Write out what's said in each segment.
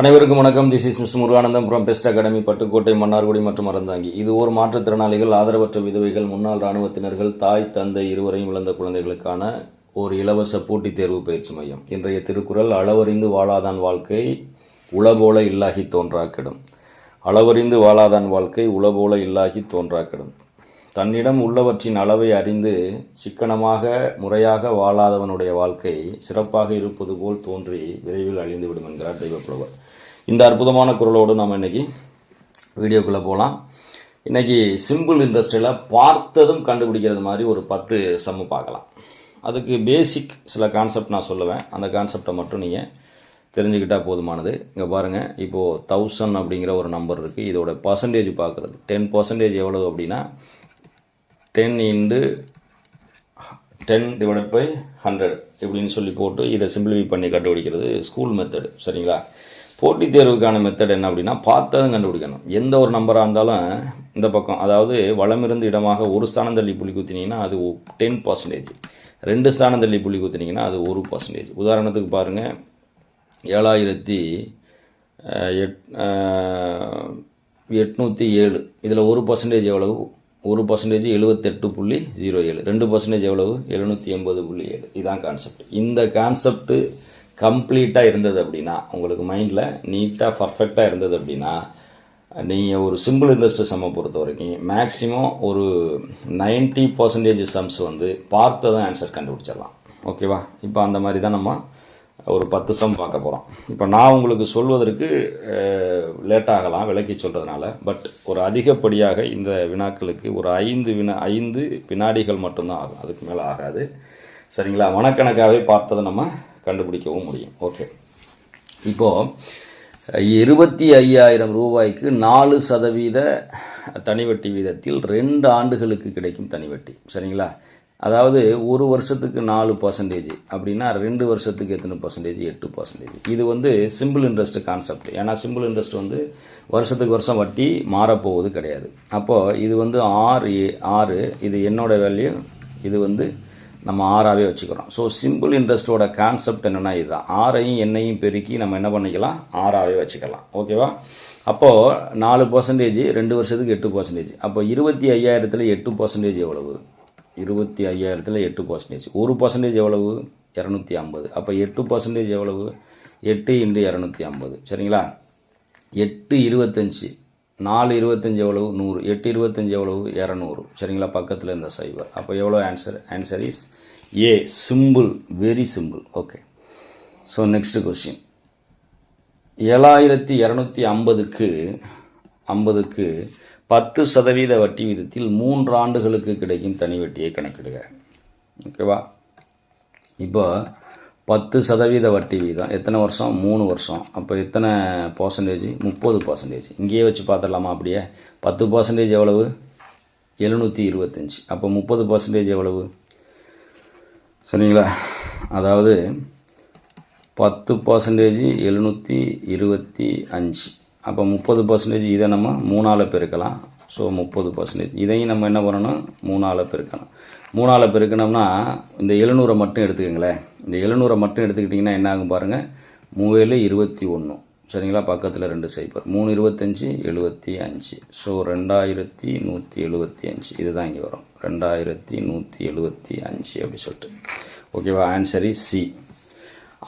அனைவருக்கும் வணக்கம். This is mister Muruganandam புறம் பெஸ்ட் அகாடமி பட்டுக்கோட்டை மன்னார்குடி மற்றும் அறந்தாங்கி. இது ஒரு மாற்றுத்திறனாளிகள் ஆதரவற்ற விதவைகள் முன்னாள் இராணுவத்தினர்கள் தாய் தந்தை இருவரையும் இழந்த குழந்தைகளுக்கான ஒரு இலவச போட்டித் தேர்வு பயிற்சி மையம். இன்றைய திருக்குறள் அளவறிந்து வாழாதான் வாழ்க்கை உளபோல இல்லாகி தோன்றாக்கிடும். அளவறிந்து வாழாதான் வாழ்க்கை உளபோல இல்லாகி தோன்றாக்கிடும். தன்னிடம் உள்ளவற்றின் அளவை அறிந்து சிக்கனமாக முறையாக வாழாதவனுடைய வாழ்க்கை சிறப்பாக இருப்பது போல் தோன்றி விரைவில் அழிந்துவிடும் என்கிறார் தெய்வப்புலவர் இந்த அற்புதமான குரலோடு நாம் இன்றைக்கி வீடியோக்குள்ளே போகலாம் இன்றைக்கி சிம்பிள் இண்டஸ்ட்ரியில் பார்த்ததும் கண்டுபிடிக்கிறது மாதிரி ஒரு பத்து சம்மு பார்க்கலாம். அதுக்கு பேசிக் சில கான்செப்ட் நான் சொல்லுவேன். அந்த கான்செப்டை மட்டும் நீங்கள் தெரிஞ்சுக்கிட்டால் போதுமானது. இங்கே பாருங்கள் இப்போது தௌசண்ட் அப்படிங்கிற ஒரு நம்பர் இருக்குது இதோட பர்சன்டேஜ் பார்க்குறது. டென் பர்சன்டேஜ் எவ்வளோ அப்படின்னா ten into ten divided by hundred இப்படின்னு சொல்லி போட்டு இதை சிம்பிளிஃபை பண்ணி கண்டுபிடிக்கிறது ஸ்கூல் மெத்தடு சரிங்களா? போட்டித் தேர்வுக்கான மெத்தட் என்ன அப்படின்னா பார்த்ததும் கண்டுபிடிக்கணும். எந்த ஒரு நம்பராக இருந்தாலும் இந்த பக்கம் அதாவது வளமிருந்து இடமாக ஒரு ஸ்தானம் தள்ளி புள்ளி குத்தினீங்கன்னா அது டென் பர்சன்டேஜ் ரெண்டு ஸ்தானம் தள்ளி புள்ளி குத்தினீங்கன்னா அது ஒரு பர்சன்டேஜ் உதாரணத்துக்கு பாருங்கள் ஏழாயிரத்தி எட் எட்நூற்றி ஏழு. இதில் ஒரு பர்சன்டேஜ் எவ்வளவு? ஒரு பர்சன்டேஜ் எழுபத்தெட்டு புள்ளி ஜீரோ ஏழு. ரெண்டு பர்சன்டேஜ் எவ்வளவு? எழுநூற்றி எண்பது புள்ளி ஏழு. இதுதான் கான்செப்ட் இந்த கான்செப்ட்டு கம்ப்ளீட்டாக இருந்தது அப்படின்னா உங்களுக்கு மைண்டில் நீட்டாக பர்ஃபெக்டாக இருந்தது அப்படின்னா நீங்கள் ஒரு சிம்பிள் இன்ட்ரெஸ்ட் சம்மை பொறுத்த வரைக்கும் மேக்ஸிமம் ஒரு 90% பர்சன்டேஜ் சம்ஸ் வந்து பார்த்ததும் ஆன்சர் கண்டுபிடிச்சிடலாம். ஓகேவா இப்போ அந்த மாதிரி தான் நம்ம ஒரு பத்து சம் பார்க்க போகிறோம் இப்போ நான் உங்களுக்கு சொல்வதற்கு லேட்டாகலாம் விளக்கி சொல்கிறதுனால பட் ஒரு அதிகப்படியாக இந்த வினாக்களுக்கு ஒரு ஐந்து வினா ஐந்து வினாடிகள் மட்டும்தான் ஆகும். அதுக்கு மேலே ஆகாது. சரிங்களா? மனக்கணக்காகவே பார்த்ததை நம்ம கண்டுபிடிக்கவும் முடியும். ஓகே இப்போது இருபத்தி ஐயாயிரம் ரூபாய்க்கு நாலு சதவீத தனிவட்டி வீதத்தில் ரெண்டு ஆண்டுகளுக்கு கிடைக்கும் தனிவட்டி. சரிங்களா? அதாவது ஒரு வருஷத்துக்கு நாலு பர்சன்டேஜ் அப்படின்னா ரெண்டு வருஷத்துக்கு எத்தனை பர்சன்டேஜ் எட்டு பர்சன்டேஜ் இது வந்து சிம்பிள் இன்ட்ரெஸ்ட் கான்செப்ட் ஏன்னா சிம்பிள் இன்ட்ரெஸ்ட் வந்து வருஷத்துக்கு வருஷம் வட்டி மாறப்போவது கிடையாது. அப்போது இது வந்து ஆறு ஆறு இது என்னோடய வேல்யூ இது வந்து நம்ம ஆறாவே வச்சுக்கிறோம். ஸோ சிம்பிள் இன்ட்ரெஸ்ட்டோட கான்செப்ட் என்னென்னா இதுதான். ஆறையும் எண்ணையும் பெருக்கி நம்ம என்ன பண்ணிக்கலாம்? ஆறாகவே வச்சுக்கலாம். ஓகேவா அப்போது நாலு பர்சன்டேஜ் ரெண்டு வருஷத்துக்கு எட்டு பர்சன்டேஜ் அப்போ இருபத்தி ஐயாயிரத்தில் எட்டு பர்சன்டேஜ் எவ்வளவு? இருபத்தி ஐயாயிரத்தில் எட்டு பர்சன்டேஜ் ஒரு பர்சன்டேஜ் எவ்வளவு? இரநூத்தி ஐம்பது. அப்போ எட்டு பர்சன்டேஜ் எவ்வளவு? எட்டு இன்டு இரநூத்தி ஐம்பது. சரிங்களா? எட்டு இருபத்தஞ்சி. நாலு இருபத்தஞ்சி எவ்வளவு? நூறு. எட்டு இருபத்தஞ்சி எவ்வளவு? இரநூறு. சரிங்களா? பக்கத்தில் இந்த சைபர் அப்போ எவ்வளோ answer answer is A simple very simple okay so next question ஏழாயிரத்தி இரநூத்தி ஐம்பதுக்கு ஐம்பதுக்கு பத்து சதவீத வட்டி விதத்தில் மூன்று ஆண்டுகளுக்கு கிடைக்கும் தனி வட்டியை கணக்கிடுக. ஓகேவா இப்போ பத்து சதவீத வட்டி வீதம். எத்தனை வருஷம்? மூணு வருஷம். அப்போ எத்தனை பர்சன்டேஜ் முப்பது பர்சன்டேஜ் இங்கேயே வச்சு பார்த்துடலாமா அப்படியே? பத்து பர்சன்டேஜ் எவ்வளவு? எழுநூற்றி இருபத்தஞ்சி. அப்போ முப்பது பர்சன்டேஜ் எவ்வளவு? சரிங்களா? அதாவது பத்து பர்சன்டேஜ் எழுநூற்றி இருபத்தி அஞ்சு. அப்போ முப்பது பர்சன்டேஜ் இதை நம்ம மூணால் பெருக்கலாம். ஸோ முப்பது பர்சன்டேஜ் இதையும் நம்ம என்ன பண்ணணும்? மூணால் பெருக்கணும். மூணால் பெருக்கணும்னா இந்த எழுநூறை மட்டும் எடுத்துக்கங்களேன். இந்த எழுநூறை மட்டும் எடுத்துக்கிட்டிங்கன்னா என்ன ஆகும் பாருங்கள் மூவேழு இருபத்தி ஒன்று சரிங்களா? பக்கத்தில் ரெண்டு சைபர். மூணு இருபத்தஞ்சி எழுபத்தி அஞ்சு. ஸோ ரெண்டாயிரத்தி நூற்றி எழுபத்தி அஞ்சு. இதுதான் இங்கே வரும். ரெண்டாயிரத்தி நூற்றி எழுபத்தி அஞ்சு அப்படி சொல்லிட்டு. ஓகேவா ஆன்சர் இஸ் சி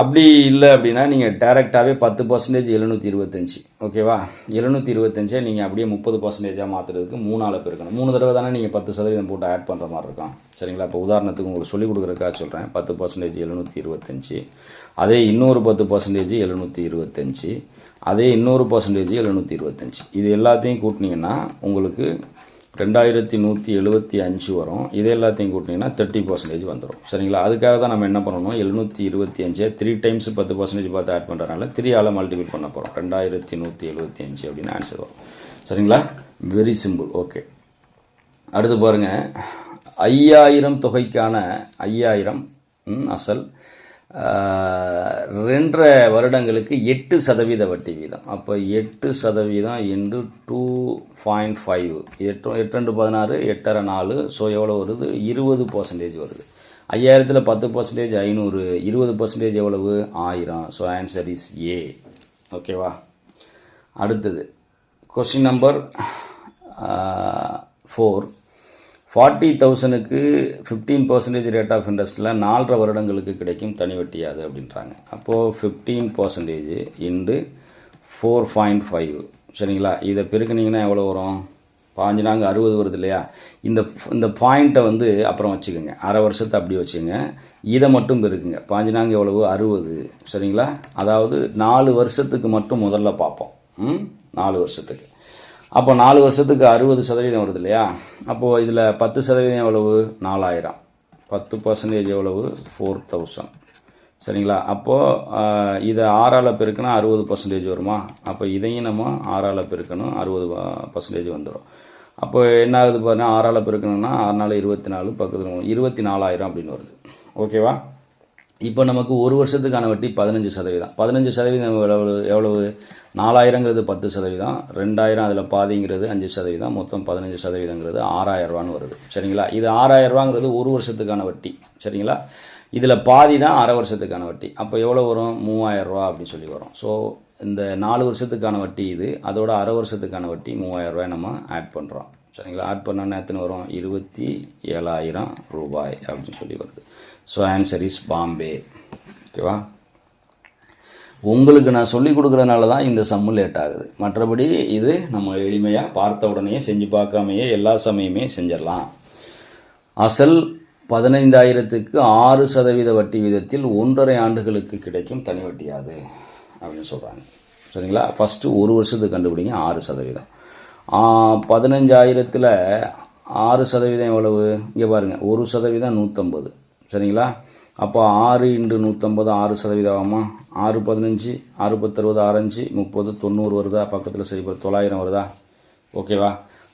அப்படி இல்லை அப்படின்னா நீங்கள் டேரெக்டாகவே பத்து பர்சன்டேஜ் எழுநூற்றி இருபத்தஞ்சி ஓகேவா எழுநூற்றி இருபத்தஞ்சே நீங்கள் அப்படியே முப்பது பர்சன்டேஜாக மாற்றுறதுக்கு மூணால் பெருக்கணும். மூணு தடவை தானே நீங்கள் பத்து சதவீதம் போட்டு ஆட் பண்ணுற மாதிரி இருக்கும். சரிங்களா? இப்போ உதாரணத்துக்கு உங்களுக்கு சொல்லிக் கொடுக்குறக்காக சொல்கிறேன் பத்து பர்சன்டேஜ் எழுநூற்றி இருபத்தஞ்சி அதே இன்னொரு பத்து பர்சன்டேஜ் எழுநூற்றி இருபத்தஞ்சி அதே இன்னொரு பர்சன்டேஜ் எழுநூற்றி இருபத்தஞ்சி. இது எல்லாத்தையும் கூட்டினீங்கன்னா உங்களுக்கு ரெண்டாயிரத்தி நூற்றி எழுபத்தி அஞ்சு வரும். இது எல்லாத்தையும் கூட்டினீங்கன்னா தேர்ட்டி பர்சன்டேஜ் வந்துடும் சரிங்களா? அதுக்காக தான் நம்ம என்ன பண்ணணும்? எழுநூற்றி இருபத்தி அஞ்சு த்ரீ டைம்ஸ் பத்து பர்சன்டேஜ் பார்த்து ஆட் பண்ணுறதுனால த்ரீ ஆல் மல்டிபிள் பண்ண போகிறோம் ரெண்டாயிரத்தி நூற்றி எழுபத்தி அஞ்சு அப்படின்னு ஆன்சர் வரும். சரிங்களா? வெரி சிம்பிள் ஓகே அடுத்து பாருங்கள் ஐயாயிரம் தொகைக்கான ஐயாயிரம் ம், அசல் ரெண்டரை வருடங்களுக்கு எட்டு சதவீத வட்டி வீதம். அப்போ எட்டு சதவீதம் இன்டு டூ பாயிண்ட் ஃபைவ். எட்டு எட்டு ரெண்டு பதினாறு எட்டரை நாலு ஸோ எவ்வளோ வருது? இருபது பர்சன்டேஜ் வருது. ஐயாயிரத்தில் பத்து பர்சன்டேஜ் ஐநூறு. இருபது பர்சன்டேஜ் எவ்வளவு? ஆயிரம். ஸோ ஆன்சர் இஸ் ஏ ஓகேவா அடுத்தது. கொஸ்டின் நம்பர் ஃபோர் ஃபார்ட்டி தௌசண்ட்க்கு ஃபிஃப்டீன் பர்சன்டேஜ் ரேட் ஆஃப் இன்ட்ரெஸ்ட்டில் நாலரை வருடங்களுக்கு கிடைக்கும் தனி வட்டியாது அப்படின்றாங்க. அப்போது fifteen percentage into four point five சரிங்களா? இதை பெருக்குனீங்கன்னா எவ்வளோ வரும்? பாஞ்சு நாங்கள் அறுபது வருது இல்லையா? இந்த இந்த பாயிண்ட்டை வந்து அப்புறம் வச்சுக்கோங்க. அரை வருஷத்தை அப்படி வச்சுங்க இதை மட்டும் பெருக்குங்க. பாஞ்சு நாங்கள் எவ்வளவு? அறுபது. சரிங்களா? அதாவது நாலு வருஷத்துக்கு மட்டும் முதல்ல பார்ப்போம். ம்? நாலு வருஷத்துக்கு. அப்போ நாலு வருஷத்துக்கு அறுபது சதவீதம் வருது இல்லையா? அப்போது இதில் பத்து சதவீதம் எவ்வளவு? நாலாயிரம். பத்து பர்சன்டேஜ் எவ்வளவு? ஃபோர் தௌசண்ட் சரிங்களா? அப்போது இதை ஆறால் பெருக்கினா அறுபது பர்சன்டேஜ் வருமா? அப்போ இதையும் நம்ம ஆறால் பெருக்கணும் அறுபது பர்சன்டேஜ் வந்துடும் அப்போ என்ன ஆகுது பாருங்க ஆறால் பெருக்கணும்னா ஆறு நாள் இருபத்தி நாலு பக்கத்தில் இருபத்தி நாலாயிரம் அப்படின்னு வருது. ஓகேவா இப்போ நமக்கு ஒரு வருஷத்துக்கான வட்டி பதினஞ்சு சதவீதம். பதினஞ்சு சதவீதம் எவ்வளவு எவ்வளவு நாலாயிரங்கிறது பத்து சதவீதம். ரெண்டாயிரம் அதில் பாதிங்கிறது அஞ்சு சதவீதம். மொத்தம் பதினஞ்சு சதவீதங்கிறது ஆறாயிரரூவான்னு வருது. சரிங்களா? இது ஆறாயிரரூவாங்கிறது ஒரு வருஷத்துக்கான வட்டி. சரிங்களா? இதில் பாதி தான் அரை வருஷத்துக்கான வட்டி. அப்போ எவ்வளோ வரும்? மூவாயிரரூவா அப்படின்னு சொல்லி வரும். ஸோ இந்த நாலு வருஷத்துக்கான வட்டி இது. அதோட அரை வருஷத்துக்கான வட்டி மூவாயிரரூவாய் நம்ம ஆட் பண்ணுறோம் சரிங்களா? ஆட் பண்ணோன்னா எத்தனை வரும்? இருபத்தி ஏழாயிரம் ரூபாய் அப்படின்னு சொல்லி வருது. ஸோ ஆன்சர் இஸ் பாம்பே ஓகேவா உங்களுக்கு நான் சொல்லி கொடுக்குறதுனால தான் இந்த சம்மு லேட் ஆகுது. மற்றபடி இது நம்ம எளிமையாக பார்த்த உடனே செஞ்சு பார்க்காமையே எல்லா சமயமே செஞ்சிடலாம். அசல் பதினைந்தாயிரத்துக்கு ஆறு சதவீத வட்டி வீதத்தில் ஒன்றரை ஆண்டுகளுக்கு கிடைக்கும் தனி வட்டியாது அப்படின்னு சொல்கிறாங்க சரிங்களா? ஃபஸ்ட்டு ஒரு வருஷத்துக்கு கண்டுபிடிங்க ஆறு சதவீதம். பதினஞ்சாயிரத்தில் ஆறு சதவீதம் எவ்வளவு? இங்கே பாருங்கள் ஒரு சதவீதம் நூற்றம்பது சரிங்களா? அப்போ ஆறு இண்டு நூற்றம்பது ஆறு சதவீதம் ஆகுமா? ஆறு பதினஞ்சு ஆறு பத்தறுபது ஆரஞ்சு முப்பது தொண்ணூறு வருதா? பக்கத்தில் சரி இப்போ தொள்ளாயிரம் வருதா? ஓகேவா?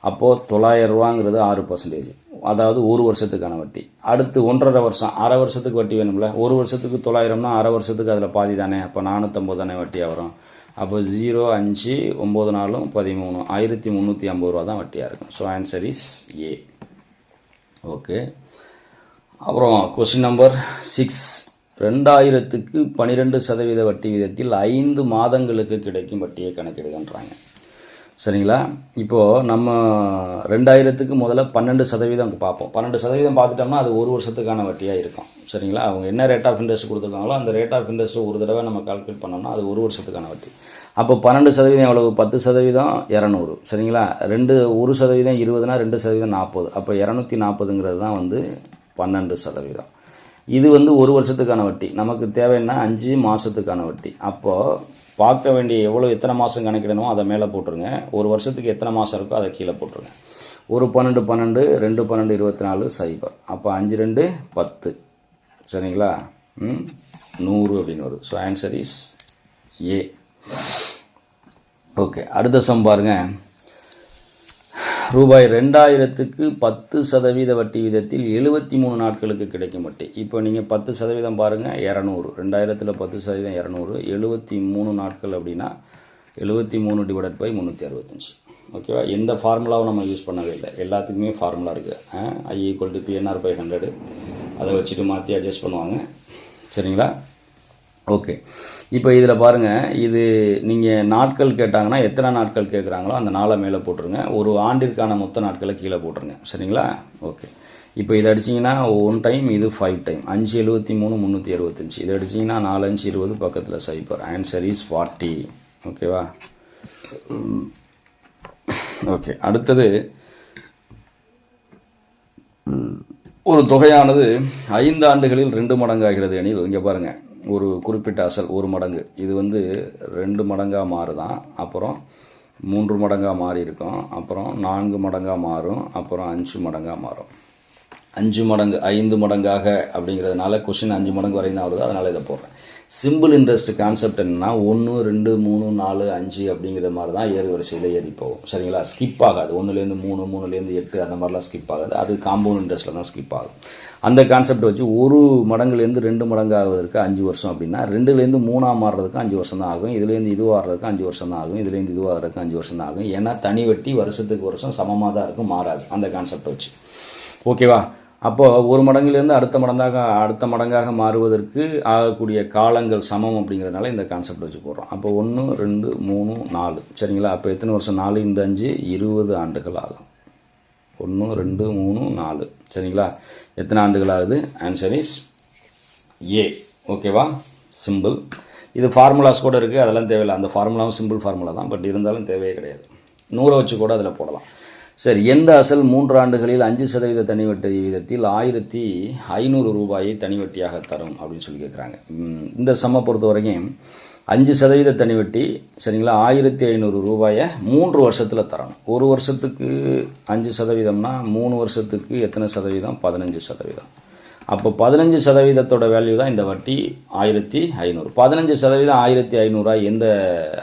அப்போது தொள்ளாயிரம் ரூபாங்கிறது ஆறு பர்சன்டேஜ் அதாவது ஒரு வருஷத்துக்கான வட்டி. அடுத்து ஒன்றரை வருஷம் அரை வருஷத்துக்கு வட்டி வேணும்ல? ஒரு வருஷத்துக்கு தொள்ளாயிரம்னா அரை வருஷத்துக்கு அதில் பாதி தானே? அப்போ நானூற்றம்பது தானே வட்டியாக வரும். அப்போ ஜீரோ அஞ்சு ஒம்பது நாலும் பதிமூணு. ஆயிரத்தி முந்நூற்றி ஐம்பது ரூபா தான் வட்டியாக இருக்கும். So answer is A okay அப்புறம் கொஸ்டின் நம்பர் சிக்ஸ் ரெண்டாயிரத்துக்கு பன்னிரெண்டு சதவீத வட்டி விதத்தில் ஐந்து மாதங்களுக்கு கிடைக்கும் வட்டியை கணக்கிடுகின்றாங்க சரிங்களா? இப்போது நம்ம ரெண்டாயிரத்துக்கு முதல்ல பன்னெண்டு சதவீதம் பார்ப்போம். பன்னெண்டு சதவீதம் பார்த்துட்டோம்னா அது ஒரு வருஷத்துக்கான வட்டியாக இருக்கும். சரிங்களா? அவங்க என்ன ரேட் ஆஃப் இன்ட்ரெஸ்ட் கொடுத்துருக்காங்களோ அந்த ரேட் ஆஃப் இன்ட்ரெஸ்ட் ஒரு தடவை நம்ம கால்குலேட் பண்ணோம்னா அது ஒரு வருஷத்துக்கான வட்டி. அப்போ பன்னெண்டு சதவீதம் எவ்வளவு? பத்து சதவீதம் இரநூறு. சரிங்களா? ரெண்டு ஒரு சதவீதம் இருபதுனா ரெண்டு சதவீதம் நாற்பது. அப்போ இரநூத்தி நாற்பதுங்கிறது தான் வந்து பன்னெண்டு சதவீதம். இது வந்து ஒரு வருஷத்துக்கான வட்டி. நமக்கு தேவைன்னா அஞ்சு மாதத்துக்கான வட்டி. அப்போது பார்க்க வேண்டிய எவ்வளோ எத்தனை மாதம் கணக்கிடணுமோ அதை மேலே போட்டுருங்க. ஒரு வருஷத்துக்கு எத்தனை மாதம் இருக்கோ அதை கீழே போட்டுருங்க. ஒரு பன்னெண்டு பன்னெண்டு ரெண்டு பன்னெண்டு இருபத்தி நாலு சைபர். அப்போ அஞ்சு ரெண்டு பத்து. சரிங்களா? ம்? நூறு அப்படின்னு வருது. So answer is A okay அடுத்த சம் பாருங்கள் ரூபாய் ரெண்டாயிரத்துக்கு பத்து சதவீத வட்டி வீதத்தில் எழுபத்தி மூணு நாட்களுக்கு கிடைக்கும் வட்டி. இப்போ நீங்கள் பத்து சதவீதம் பாருங்கள் இரநூறு. ரெண்டாயிரத்தில் பத்து சதவீதம் இரநூறு. எழுபத்தி மூணு நாட்கள் அப்படின்னா எழுபத்தி மூணு டிவைடட் பை முந்நூற்றி அறுபத்தஞ்சு. ஓகேவா எந்த ஃபார்முலாவும் நம்ம யூஸ் பண்ணவே இல்லை. எல்லாத்துக்குமே ஃபார்முலா இருக்குது I equal to PNR by hundred அதை வச்சுட்டு மாற்றி அட்ஜஸ்ட் பண்ணுவாங்க. சரிங்களா? ஓகே. இப்போ இதில் பாருங்கள் இது நீங்கள் நாட்கள் கேட்டாங்கன்னா எத்தனை நாட்கள் கேட்குறாங்களோ அந்த நாளை மேலே போட்டுருங்க. ஒரு ஆண்டிற்கான மொத்த நாட்களை கீழே போட்டுருங்க. சரிங்களா? ஓகே. இப்போ இதை அடிச்சிங்கன்னா ஒன் டைம் இது ஃபைவ் டைம். அஞ்சு எழுபத்தி மூணு முந்நூற்றி அறுபத்தஞ்சி இதை அடிச்சிங்கன்னா நாலஞ்சு இருபது பக்கத்தில் சைபர் ஆன்சர் இஸ் ஃபார்ட்டி ஓகேவா? ஓகே. அடுத்தது ஒரு தொகையானது ஐந்து ஆண்டுகளில் ரெண்டு மடங்காகிறது எனில் இங்கே பாருங்கள் ஒரு குறிப்பிட்ட அசல் ஒரு மடங்கு. இது வந்து ரெண்டு மடங்காக மாறுதான். அப்புறம் மூன்று மடங்காக மாறி இருக்கும் அப்புறம் நான்கு மடங்காக மாறும். அப்புறம் அஞ்சு மடங்காக மாறும். அஞ்சு மடங்கு ஐந்து மடங்காக அப்படிங்கிறதுனால கொஷின் அஞ்சு மடங்கு வரையும் தான் வருது. அதனால் இதை போடுறேன். சிம்பிள் இன்ட்ரெஸ்ட் கான்செப்ட் என்னன்னா ஒன்று ரெண்டு மூணு நாலு அஞ்சு அப்படிங்கிற மாதிரி தான் ஏறு வரிசையில் ஏறி போகும். சரிங்களா? ஸ்கிப் ஆகாது. ஒன்றுலேருந்து மூணு மூணுலேருந்து எட்டு அந்த மாதிரிலாம் ஸ்கிப் ஆகாது. அது காம்பவுண்ட் இன்ட்ரெஸ்ட்டில் தான் ஸ்கிப் ஆகும். அந்த கான்செப்ட் வச்சு ஒரு மடங்குலேருந்து ரெண்டு மடங்கு ஆகுவதற்கு அஞ்சு வருஷம் அப்படின்னா ரெண்டுலேருந்து மூணாக மாறுறதுக்கு அஞ்சு வருஷம் தான் ஆகும். இதுலேருந்து இதுவாகிறதுக்கு அஞ்சு வருஷம் தான் ஆகும். இதுலேருந்து இதுவாகிறதுக்கு அஞ்சு வருஷம் தான் ஆகும். ஏன்னா தனி வட்டி வருஷத்துக்கு வருஷம் சமமாக தான் இருக்கும். மாறாது. அந்த கான்செப்ட் வச்சு. ஓகேவா அப்போது ஒரு மடங்கிலிருந்து அடுத்த மடங்காக அடுத்த மடங்காக மாறுவதற்கு ஆகக்கூடிய காலங்கள் சமம் அப்படிங்கிறதுனால இந்த கான்செப்ட் வச்சு போடுறோம். அப்போ ஒன்று ரெண்டு மூணு நாலு. சரிங்களா? அப்போ எத்தனை வருஷம்? நாலு இந்த அஞ்சு இருபது ஆண்டுகள் ஆகும். ஒன்று ரெண்டு மூணு நாலு. சரிங்களா? எத்தனை ஆண்டுகள் ஆகுது? ஆன்சர் இஸ் ஏ ஓகேவா சிம்பிள் இது ஃபார்முலாஸ் கூட இருக்குது அதெல்லாம் தேவையில்லை. அந்த ஃபார்முலாவும் சிம்பிள் ஃபார்முலா தான். பட் இருந்தாலும் தேவையே கிடையாது. நூறை வச்சு கூட அதில் போடலாம். சரி எந்த அசல் மூன்று ஆண்டுகளில் அஞ்சு சதவீத தனிவட்டி வீதத்தில் ஆயிரத்தி ஐநூறு ரூபாயை தனிவட்டியாக தரும் அப்படின்னு சொல்லி கேட்குறாங்க இந்த சம்மை பொறுத்த வரைக்கும் அஞ்சு சதவீத தனிவட்டி சரிங்களா ஆயிரத்தி ஐநூறு ரூபாயை மூன்று வருஷத்தில் தரணும். ஒரு வருஷத்துக்கு அஞ்சு சதவீதம்னா மூணு வருஷத்துக்கு எத்தனை சதவீதம்? பதினஞ்சு சதவீதம். அப்போ பதினஞ்சு சதவீதத்தோட வேல்யூ தான் இந்த வட்டி ஆயிரத்தி ஐநூறு. பதினஞ்சு சதவீதம் ஆயிரத்தி ஐநூறுரூவா எந்த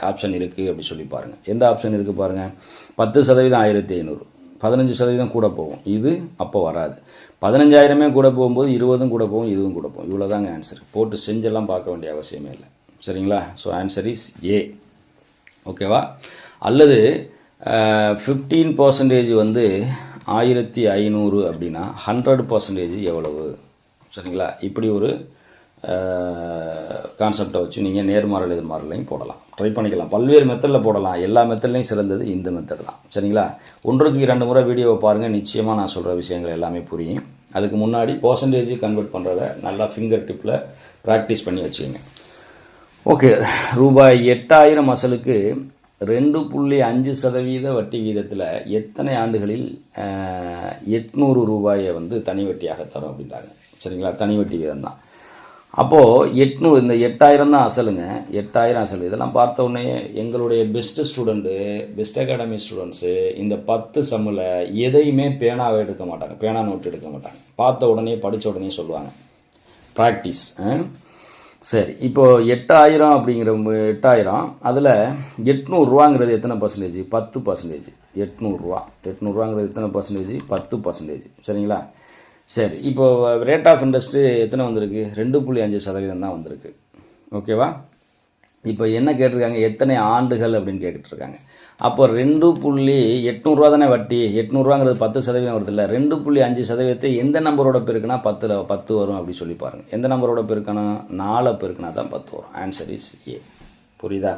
ஆப்ஷன் இருக்குது அப்படி சொல்லி பாருங்கள் எந்த ஆப்ஷன் இருக்குது பாருங்கள் பத்து சதவீதம் ஆயிரத்தி ஐநூறு. பதினஞ்சு சதவீதம் கூட போகும். இது அப்போ வராது. பதினஞ்சாயிரமே கூட போகும்போது இருபதும் கூட போகும் இதுவும் கூட போகும். இவ்வளோ தாங்க ஆன்சர் போட்டு செஞ்செல்லாம் பார்க்க வேண்டிய அவசியமே இல்லை. சரிங்களா? ஸோ ஆன்சர் இஸ் ஏ ஓகேவா அல்லது ஃபிஃப்டீன் பர்சன்டேஜ் வந்து ஆயிரத்தி ஐநூறு அப்படின்னா ஹண்ட்ரட் பர்சன்டேஜ் எவ்வளவு? சரிங்களா? இப்படி ஒரு கான்செப்டை வச்சு நீங்கள் நேர்மாறல் எதிர்மாறலையும் போடலாம். ட்ரை பண்ணிக்கலாம். பல்வேறு மெத்தடில் போடலாம். எல்லா மெத்தட்லையும் சிறந்தது இந்த மெத்தட் தான். சரிங்களா? ஒன்றுக்கு இரண்டு முறை வீடியோவை பாருங்கள் நிச்சயமாக நான் சொல்கிற விஷயங்கள் எல்லாமே புரியும். அதுக்கு முன்னாடி பர்சன்டேஜ் கன்வெர்ட் பண்ணுறத நல்லா ஃபிங்கர் டிப்பில் ப்ராக்டிஸ் பண்ணி வச்சுக்கோங்க. ஓகே ரூபாய் எட்டாயிரம் அசலுக்கு ரெண்டு புள்ளி அஞ்சு சதவீத வட்டி வீதத்தில் எத்தனை ஆண்டுகளில் எட்நூறு ரூபாயை வந்து தனி வட்டியாக தரும் அப்படின்றாங்க. சரிங்களா? தனி வட்டி வீதம் தான் அப்போது எட்நூறு இந்த எட்டாயிரம் தான் அசலுங்க. எட்டாயிரம் அசல். இதெல்லாம் பார்த்த உடனே எங்களுடைய best student best academy students இந்த பத்து சம்மில் எதையுமே பேனாவை எடுக்க மாட்டாங்க. பேனா நோட்டு எடுக்க மாட்டாங்க. பார்த்த உடனே படித்த உடனே சொல்லுவாங்க. ப்ராக்டிஸ் சரி இப்போ எட்டாயிரம் அப்படிங்கிற எட்டாயிரம் அதில் எட்நூறுரூவாங்கிறது எத்தனை பர்சன்டேஜ் பத்து பர்சன்டேஜ் எட்நூறுரூவா எட்நூறுரூவாங்கிறது எத்தனை பர்சன்டேஜ் பத்து பர்சன்டேஜ் சரிங்களா? சரி இப்போ ரேட் ஆஃப் இன்ட்ரெஸ்ட்டு எத்தனை வந்திருக்கு? ரெண்டு புள்ளி அஞ்சு சதவீதம் தான் வந்திருக்கு. ஓகேவா இப்போ என்ன கேட்டிருக்காங்க? எத்தனை ஆண்டுகள் அப்படின்னு கேட்டுட்ருக்காங்க. அப்போ ரெண்டு புள்ளி எட்நூறுரூவா தானே வட்டி? எட்நூறுவாங்கிறது பத்து சதவீதம் வருது இல்லை ரெண்டு புள்ளி அஞ்சு சதவீதத்தை எந்த நம்பரோட பெருக்குனா பத்தில் பத்து வரும் அப்படின்னு சொல்லி பாருங்கள் எந்த நம்பரோட பெருக்கணும்? நாலை பெருக்குனா தான் பத்து வரும். ஆன்சர் இஸ் ஏ புரியுதா?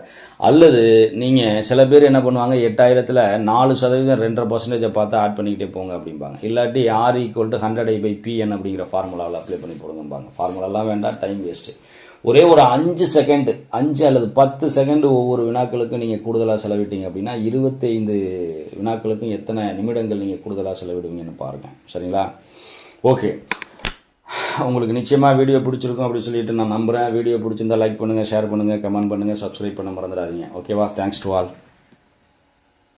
அல்லது நீங்கள் சில பேர் என்ன பண்ணுவாங்க எட்டாயிரத்தில் நாலு சதவீதம் ரெண்டரை பர்சன்டேஜை பார்த்து ஆட் பண்ணிக்கிட்டே போங்க அப்படிம்பாங்க. இல்லாட்டி R equal to hundred I by PN அப்படிங்கிற ஃபார்முலாவில் அப்ளை பண்ணி போடுங்கம்பாங்க. ஃபார்முலாலாம் வேண்டாம் டைம் வேஸ்ட்டு ஒரே ஒரு அஞ்சு செகண்டு அஞ்சு அல்லது பத்து செகண்டு ஒவ்வொரு வினாக்களுக்கும் நீங்கள் கூடுதலாக செலவிட்டீங்க அப்படின்னா இருபத்தைந்து வினாக்களுக்கும் எத்தனை நிமிடங்கள் நீங்கள் கூடுதலாக செலவிடுவீங்கன்னு பாருங்கள் சரிங்களா? ஓகே உங்களுக்கு நிச்சயமாக வீடியோ பிடிச்சிருக்கும் அப்படின்னு சொல்லிட்டு நான் நம்புகிறேன் வீடியோ பிடிச்சிருந்தா லைக் பண்ணுங்கள் ஷேர் பண்ணுங்கள் கமெண்ட் பண்ணுங்கள் சப்ஸ்கிரைப் பண்ண மறந்துடாதீங்க. ஓகேவா தேங்க்ஸ் டு ஆல்